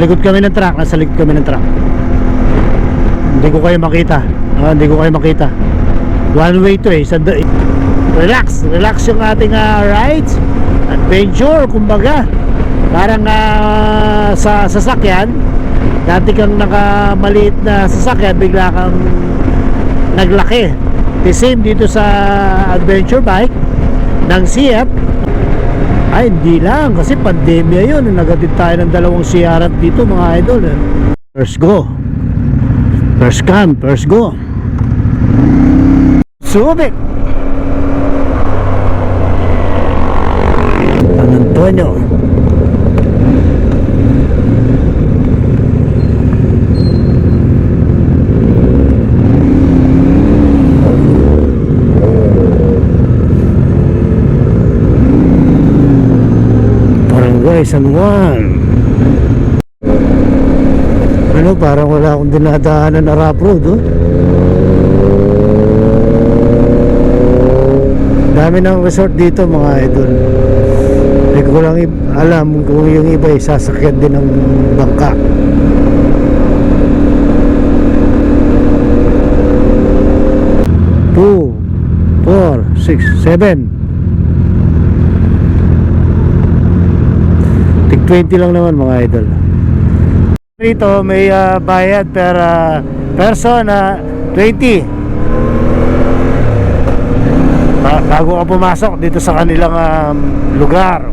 likod kami ng truck, nasa likod kami ng truck. Hindi ko kayo makita. Ah, hindi ko kayo makita. One way to eh. Sa da- relax, relax yung ating ah, rides. Adventure, kumbaga. Parang ah, sa sasakyan, dati kang nakamaliit na sasakyan, bigla kang naglaki. The same dito sa adventure bike ng CF. Ay, hindi lang. Kasi pandemya yun. Nagatid tayo ng dalawang CRF dito, mga idol. eh. First go. First come, first go. Subic! San Antonio. Barangay San Juan. Ano, parang wala akong dinadaanan na rough road, oh. Dami ng resort dito, mga idol. Hindi ko lang alam kung yung iba sasakyan din ng bangka. Two, four, six, seven. Tig 20 lang naman mga idol. Rito may ah, bayad per ah, person na 20. Ba- bago ka pumasok dito sa kanilang um, lugar.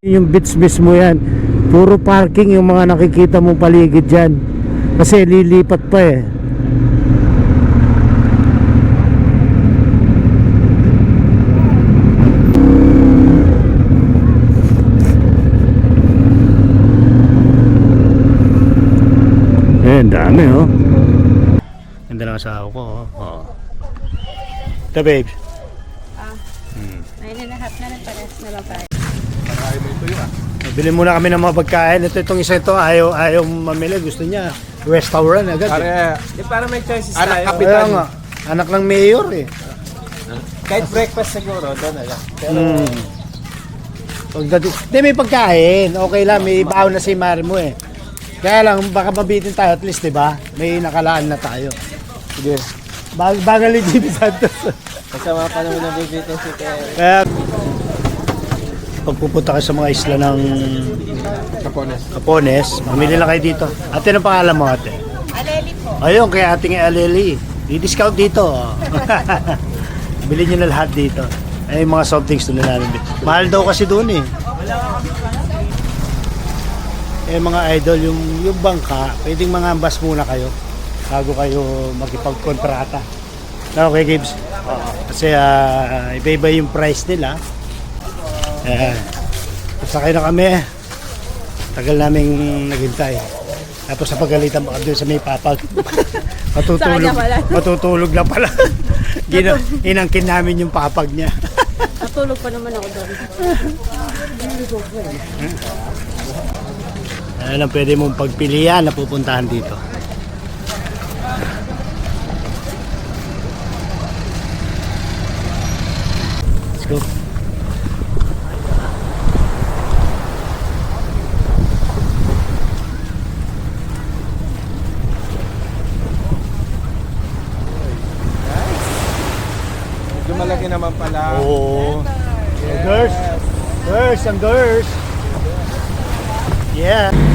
Yung beach mismo yan, puro parking yung mga nakikita mong paligid dyan. Kasi lilipat pa eh. Eh, ang dami oh. Ganda ng asawa ko oh. oh. Ito babe. Ayun na lahat na lang pares na babae. Bili muna kami ng mga pagkain. Ito itong isa ito ayaw ayaw mamili. Gusto niya restaurant agad. eh. Para, eh, para may choices Anak tayo. kapitan. Nga, anak ng mayor eh. Kahit breakfast siguro, doon na lang. Pero, Mm. Pagdating, hindi may pagkain. Okay lang, may baon na si Marimo eh. Kaya lang, baka mabitin tayo at least, di ba? May nakalaan na tayo. sige. Bag bagal ni Jimmy Santos. Kasama pa naman ng bibitin si. Kaya, pag pupunta kayo sa mga isla ng Kapones. Capones, mamili lang kayo dito. Ate, ano pangalan mo ate? Aleli po. Ayun, kaya ating Aleli. I-discount dito. Bilhin nyo na lahat dito. Ay, mga soft drinks doon na namin. Mahal daw kasi doon eh. Eh mga idol, yung, yung bangka, pwedeng mga ambas muna kayo bago kayo makipagkontrata. Na okay, Gibbs? Kasi ah, iba-iba yung price nila. Eh, sakay na kami. Tagal naming naghintay. Tapos sa pagalitan baka doon sa may papag. matutulog, matutulog na pala. Gina, inangkin namin yung papag niya. Natulog pa naman ako doon. Ano lang pwede mong pagpilian na pupuntahan dito. Let's go. Malaki naman pala. Oo. Girls. Girls and girls. Yeah.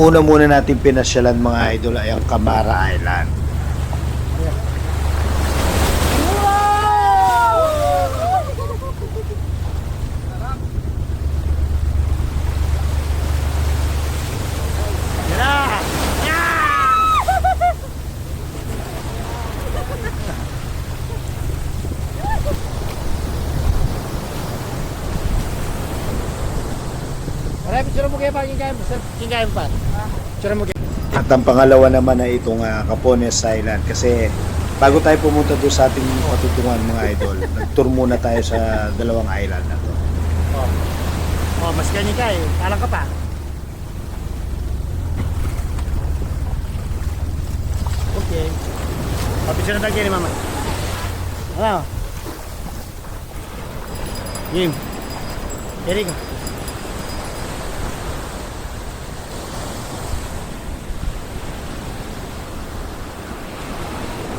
Una muna natin pinasyalan mga idol ay ang Camara Island. Marami, picture mo kayo pa, mo, kingkain mo pa. Picture mo kayo. Ang pangalawa naman ay itong ah, Capones Island kasi bago tayo pumunta doon sa ating patutungan mga idol, nag-tour muna tayo sa dalawang island na to. Oh, oh mas ganyan ka eh. Alam ka pa. Okay. Papicture na tayo ni mama. Ano? Game. Here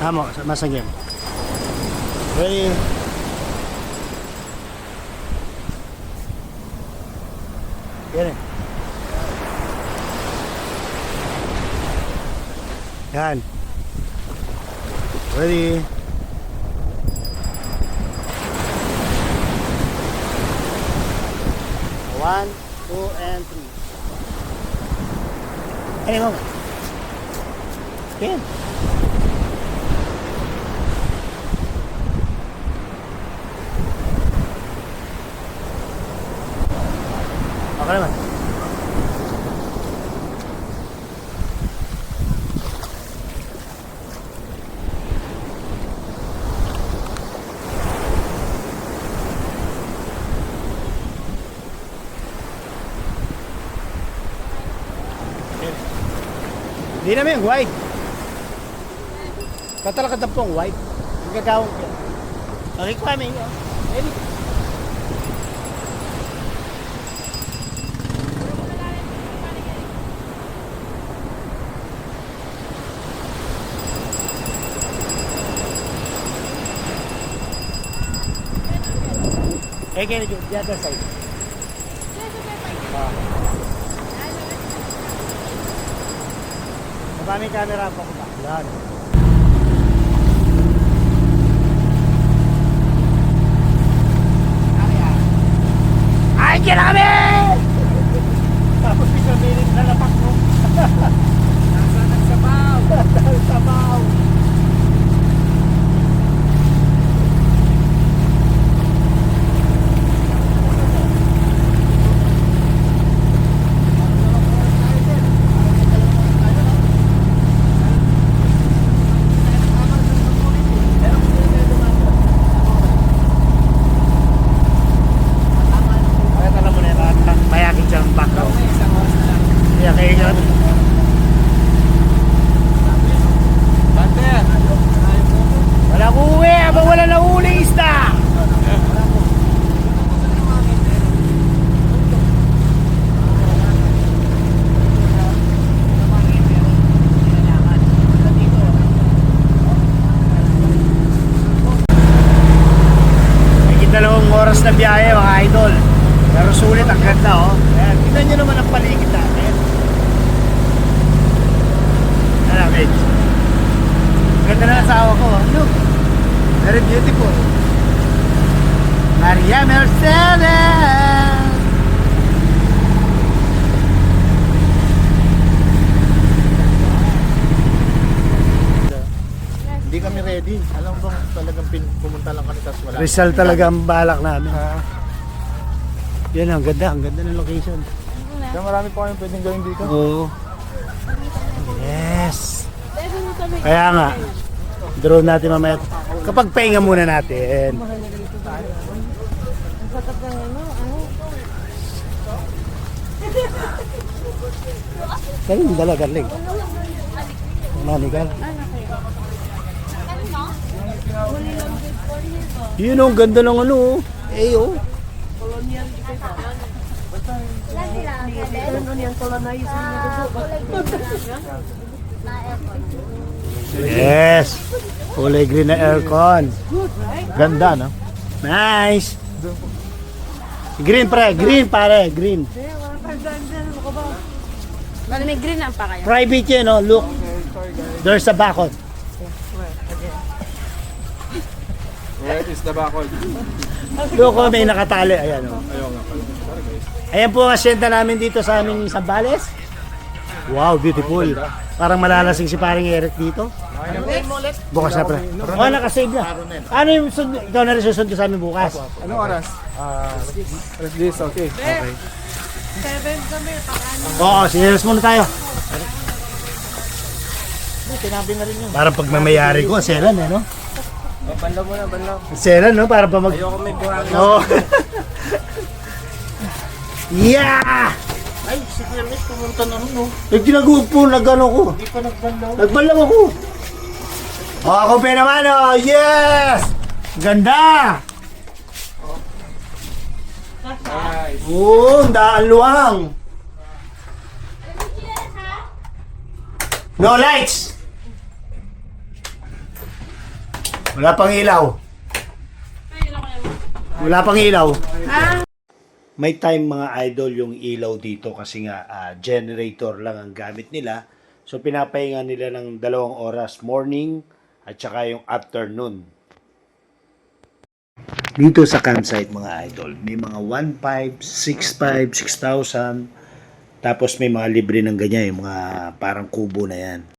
Tama, masa game. Ready? Yan eh. Yan. Ready? One, two, and three. Hey, mo. Yan. Okay naman. Hindi naman yung white. Katalakad po ang white. Ang gagawang ko. Okay, kwame. Ready? Kaya nyo, the other side. Ah. May camera po ko ba? Yan. Ay, kami! Tapos may minit na lapak mo. Nasa nagsabaw. Nagsabaw. Bakit alam mo na yun, at mayakin siya ang background. Kaya kaya nga. Wala ko uwi, abang wala na uling isda. May dalawang oras na biyahe mga idol. Pero sulit ang ganda oh. Ayan, tignan nyo naman ang paligid natin. Ano, Mitch? Ganda na asawa ko. oh. Look. Very beautiful. Maria Mercedes. Hindi kami ready. Alam mo bang talagang pin- pumunta lang kami tapos wala. Rizal talaga ang balak namin. Ha? Yan ang ganda, ang ganda ng location. Kaya marami pa kayong pwedeng gawin dito. Oo. Yes. Kaya nga, drone natin mamaya. Kapag pahinga muna natin. Kaya yung dala, galing. Manigal. Yun oh, ang ganda ng ano oh. Eh oh. Yes. Kulay green na aircon. Ganda, no? Nice. Green pre, green pare, green. Bali may green ang pa kayo. Private yan, no? Look. There's a bakod. Is the bakod? Look, oh, may nakatali. Ayan, oh. Ayaw nga pala. Sorry guys. Ayan po ang asyenda namin dito sa aming Sambales. Wow, beautiful. Parang malalasing si paring Eric dito. Bukas na pre. Oh, nakasave na. Ano yung sund- ikaw na rin susundo sa amin bukas? Anong oras? Ah, alas 10, okay. Oo, sinirus muna tayo. Sinabi na rin yun. Para pag mamayari ko, selan eh, no? Oh, banlaw mo na, banlaw. Selan, no? Para pa mag... Ayoko may buhangin. Oo. yeah! Ay, si Kuya Miss pumunta na nun, no? Eh, ginagawa po, nag-ano ko. Hindi pa nagbandaw. Nagbalang ako. O, ako pa naman, oh. Yes! Ganda! Nice. Oo, ang daan luwang. No lights! Wala pang ilaw. Wala pang ilaw. May time mga idol yung ilaw dito kasi nga ah, generator lang ang gamit nila. So pinapahinga nila ng dalawang oras, morning at saka yung afternoon. Dito sa campsite mga idol, may mga 1.5, 6.5, 6,000. Tapos may mga libre ng ganyan, yung mga parang kubo na yan.